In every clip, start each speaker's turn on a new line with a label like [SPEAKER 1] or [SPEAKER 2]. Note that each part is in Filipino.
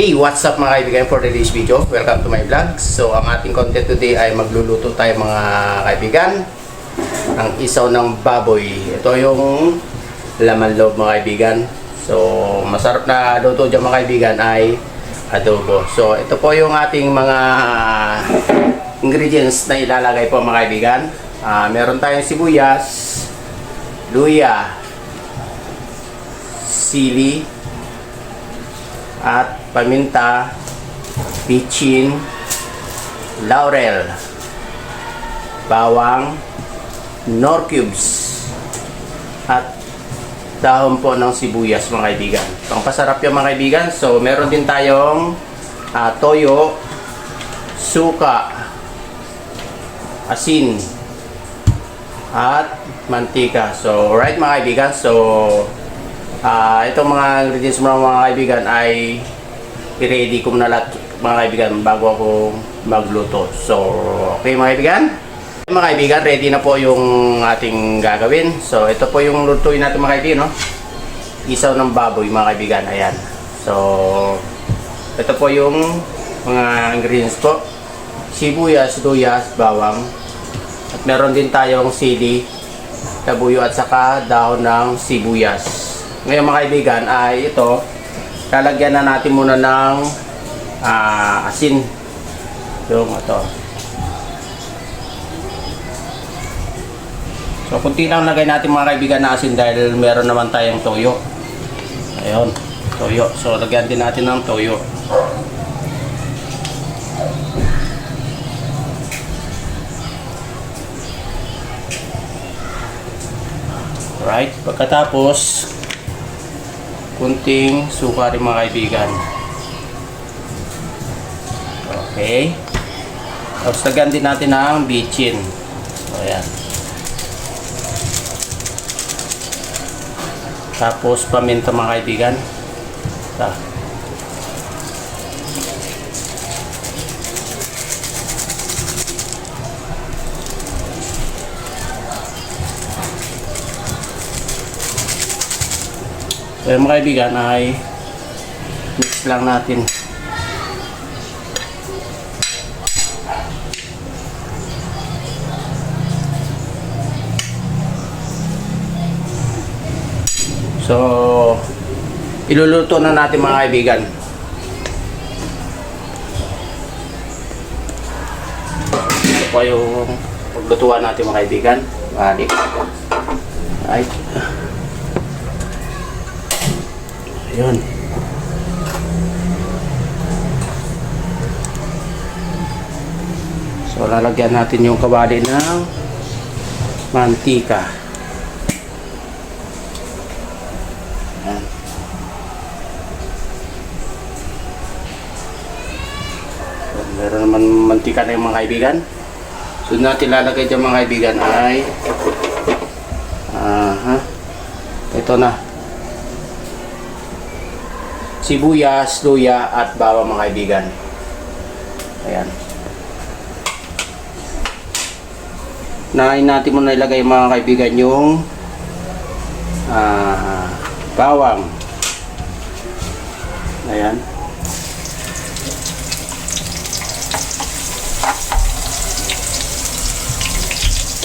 [SPEAKER 1] Hey, what's up mga kaibigan for today's video? Welcome to my vlog. So, ang ating content today ay magluluto tayo mga kaibigan ng isaw ng baboy. Ito yung laman loob mga kaibigan. So, masarap na luto dyan mga kaibigan ay adobo. So, ito po yung ating mga ingredients na ilalagay po mga kaibigan. Ah, meron tayong sibuyas, luya, sili, at paminta, pitchin, laurel, bawang, nor cubes, at dahon po ng sibuyas mga kaibigan. Pangpasarap yung mga kaibigan. So, meron din tayong ah, toyo, suka, asin, at mantika. So, right mga kaibigan. So, Ah, itong mga ingredients mo mga kaibigan ay i-ready ko na lahat mga kaibigan bago ako magluto. So, okay mga kaibigan? Mga kaibigan, ready na po yung ating gagawin. So, ito po yung lutuin natin mga kaibigan, no? Isaw ng baboy mga kaibigan, ayan. So, ito po yung mga ingredients po. Sibuyas, luyas, bawang. At meron din tayong sili, tabuyo at saka dahon ng sibuyas. Ngayon mga kaibigan ay ito, lalagyan na natin muna ng ah, asin. Yung ito. So kunti lang lagay natin mga kaibigan na asin dahil meron naman tayong toyo. Ayun, toyo. So lagyan din natin ng toyo. Right? Pagkatapos, kunting suka rin mga kaibigan. Okay. Tapos lagyan din natin ng bitchin. So, ayan. Tapos paminta mga kaibigan. Ta. So yung mga kaibigan ay mix lang natin. So, iluluto na natin mga kaibigan. Ito po yung paglutuan natin mga kaibigan. Balik. Right. Ayun. So, lalagyan natin yung kawali ng mantika. Ayan. So, meron naman mantika na yung mga kaibigan. So, natin lalagay dyan mga kaibigan ay aha, ito na sibuyas, luya at bawang mga kaibigan. Ayan. Nain natin muna ilagay mga kaibigan yung ah, bawang. Ayan.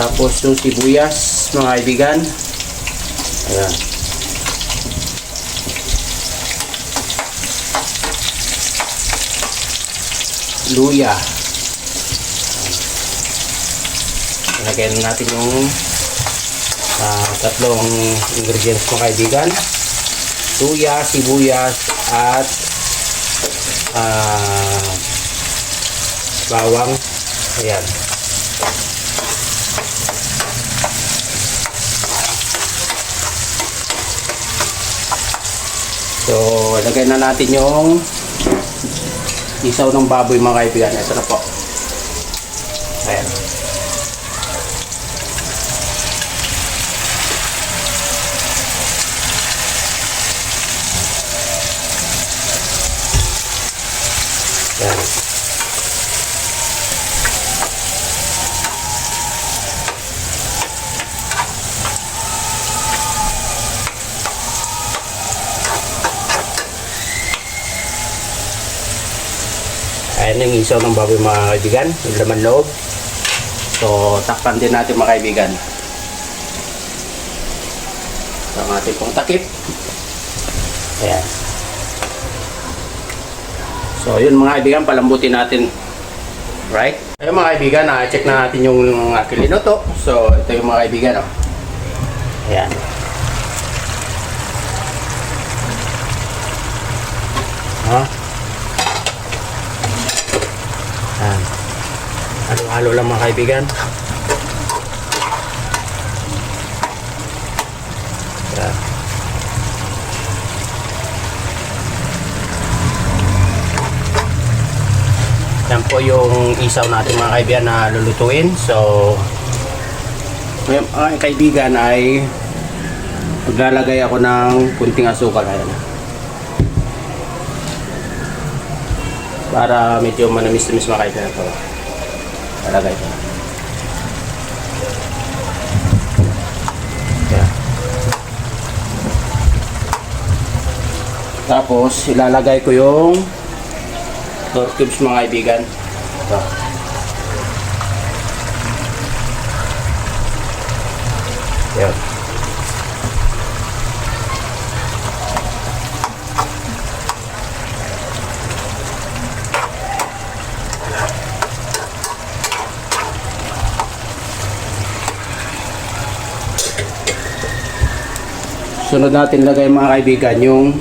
[SPEAKER 1] Tapos yung sibuyas mga kaibigan. Ayan. Luya. Lagyan natin yung ah, tatlong ingredients mga kaibigan. Luya, sibuyas, at ah, bawang. Ayan. So, lagay na natin yung isaw ng baboy mga kaibigan. Ito na po. Ayan. Ayan yung isaw ng baboy mga kaibigan, yung laman loob. So, takpan din natin mga kaibigan. So, ang ating pong takip. Ayan. So, yun mga kaibigan, palambutin natin. Right? Ayun mga kaibigan, na check na natin yung aking linuto. So, ito yung mga kaibigan. Oh. Ayan. Halo-halo lang mga kaibigan. Ayan. Yan po yung isaw natin mga kaibigan na lulutuin. So, ngayon, mga kaibigan ay maglalagay ako ng kunting asukal. Ayan. Para medyo manamis-namis mga kaibigan ito. Ko. Ayan. Tapos, ilalagay ko yung door mga kaibigan. Ito. Yan. Sunod natin lagay mga kaibigan yung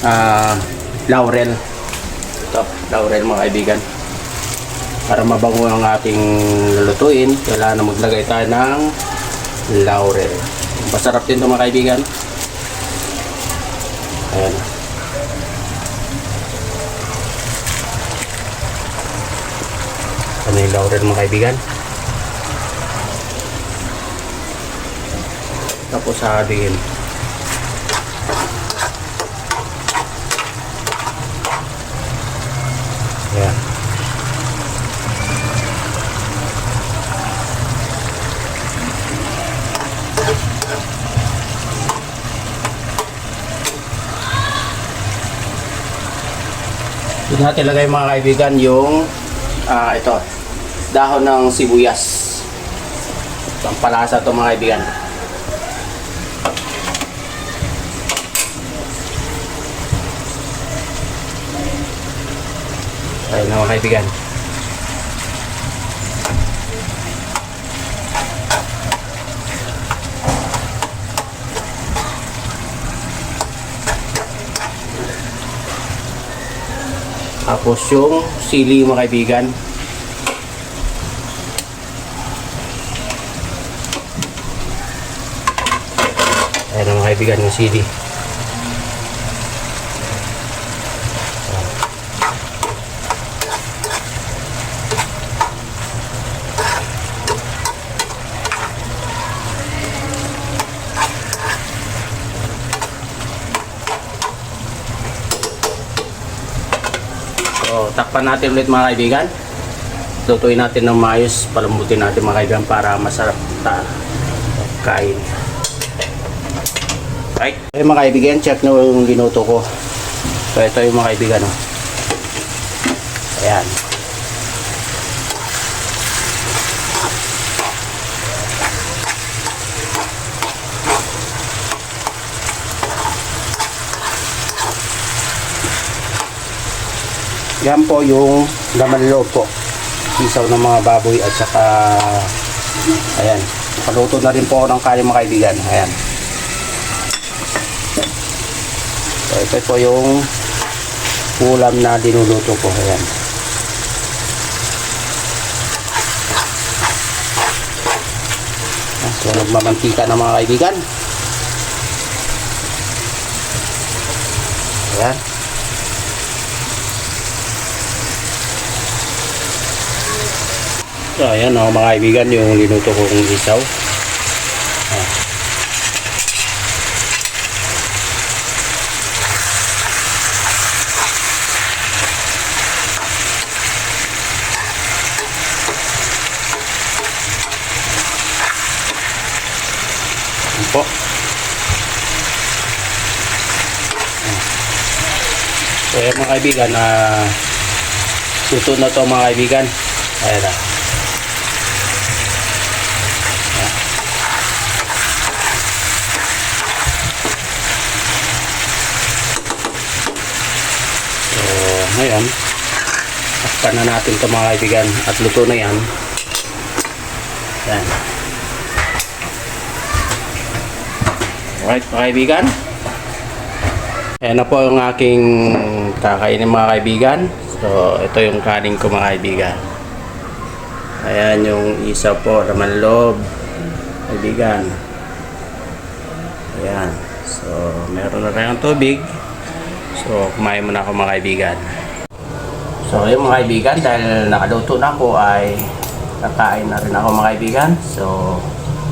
[SPEAKER 1] ah, laurel. Ito, laurel mga kaibigan. Para mabango ang ating lulutuin, kailangan na maglagay tayo ng laurel. Masarap din ito mga kaibigan. Ayan. Ano yung laurel mga kaibigan? Tapos sabihin. Ayan. Doon natin lagay mga kaibigan yung ah ito, dahon ng sibuyas. Pampalasa to mga kaibigan. Ayun na mga kaibigan. Tapos yung sili mga kaibigan. Ayan mga kaibigan yung sili. So, takpan natin ulit mga kaibigan. Lutuin natin ng maayos, palambutin natin mga kaibigan para masarap ta kain. Right? Okay mga kaibigan, check na yung ginuto ko. So, ito yung mga kaibigan. Oh. Ayan. Yan po yung laman loob po. Isaw ng mga baboy at saka ayan. Paluto na rin po ako ng kanin mga kaibigan. Ayan. So, ito po yung ulam na dinuluto ko. Ayan. So, nagmamantika ng mga kaibigan. Ayan. So, ayan o mga kaibigan, yung linuto kong isaw. Ah. Po. So, ayan mga kaibigan, na Luto na to mga kaibigan. Ayan na. So, ngayon, takpan na natin ito mga kaibigan at luto na yan. Yan. Alright mga kaibigan. Ayan na po ang aking kakainin mga kaibigan. So, ito yung kanin ko mga kaibigan. Ayan yung isa po, naman loob. Kaibigan. Ayan. So, meron na tayong tubig. So, kumain muna ako mga kaibigan. So, yung mga kaibigan, dahil nakaluto na ako ay kakain na rin ako mga kaibigan. So,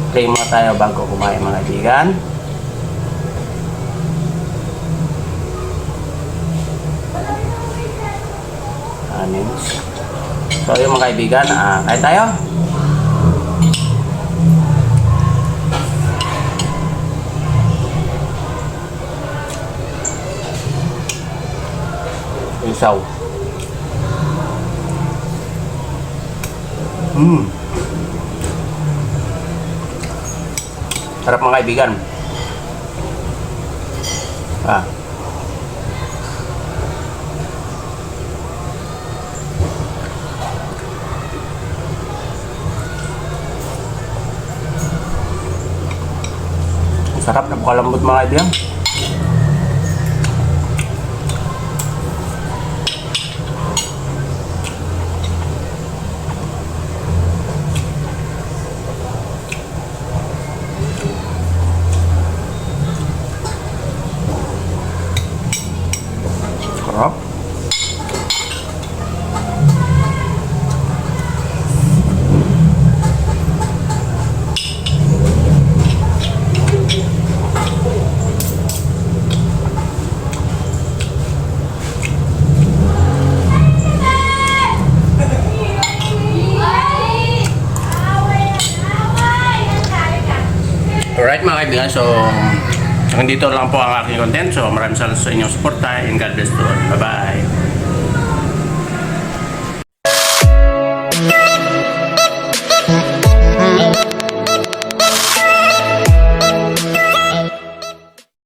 [SPEAKER 1] play muna tayo bago kumain mga kaibigan. Anin. So, yung mga kaibigan, ah, kain tayo. Isaw. Hmm. Sarap mga kaibigan. Ah. Sarap na kalambot mga kaibigan. Alright mga kaibigan, so hanggang dito lang po ang aking content. So maraming salamat sa inyong suporta and God bless to all. Bye-bye.